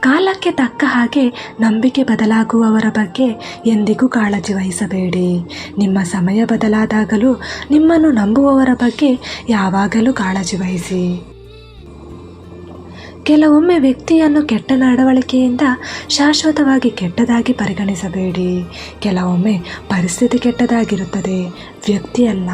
ಕಾಲಕ್ಕೆ ತಕ್ಕ ಹಾಗೆ ನಂಬಿಕೆ ಬದಲಾಗುವವರ ಬಗ್ಗೆ ಎಂದಿಗೂ ಕಾಳಜಿ ವಹಿಸಬೇಡಿ. ನಿಮ್ಮ ಸಮಯ ಬದಲಾದಾಗಲೂ ನಿಮ್ಮನ್ನು ನಂಬುವವರ ಬಗ್ಗೆ ಯಾವಾಗಲೂ ಕಾಳಜಿ ವಹಿಸಿ. ಕೆಲವೊಮ್ಮೆ ವ್ಯಕ್ತಿಯನ್ನು ಕೆಟ್ಟ ನಡವಳಿಕೆಯಿಂದ ಶಾಶ್ವತವಾಗಿ ಕೆಟ್ಟದಾಗಿ ಪರಿಗಣಿಸಬೇಡಿ. ಕೆಲವೊಮ್ಮೆ ಪರಿಸ್ಥಿತಿ ಕೆಟ್ಟದಾಗಿರುತ್ತದೆ. ವ್ಯಕ್ತಿಯಲ್ಲ.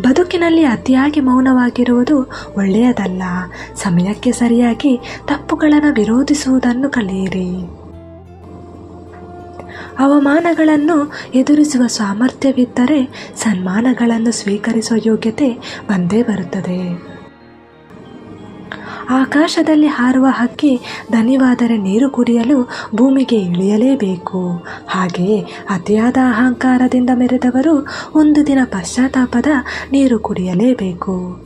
ಬದುಕಿನಲ್ಲಿ ಅತಿಯಾಗಿ ಮೌನವಾಗಿರುವುದು ಒಳ್ಳೆಯದಲ್ಲ. ಸಮಯಕ್ಕೆ ಸರಿಯಾಗಿ ತಪ್ಪುಗಳನ್ನು ವಿರೋಧಿಸುವುದನ್ನು ಕಲಿಯಿರಿ. ಅವಮಾನಗಳನ್ನು ಎದುರಿಸುವ ಸಾಮರ್ಥ್ಯವಿದ್ದರೆ ಸನ್ಮಾನಗಳನ್ನು ಸ್ವೀಕರಿಸುವ ಯೋಗ್ಯತೆ ಬಂದೇ ಬರುತ್ತದೆ. ಆಕಾಶದಲ್ಲಿ ಹಾರುವ ಹಕ್ಕಿ ದನಿವಾದರೆ ನೀರು ಕುಡಿಯಲು ಭೂಮಿಗೆ ಇಳಿಯಲೇಬೇಕು. ಹಾಗೆಯೇ ಅತಿಯಾದ ಅಹಂಕಾರದಿಂದ ಮೆರೆದವರು ಒಂದು ದಿನ ಪಶ್ಚಾತ್ತಾಪದ ನೀರು ಕುಡಿಯಲೇಬೇಕು.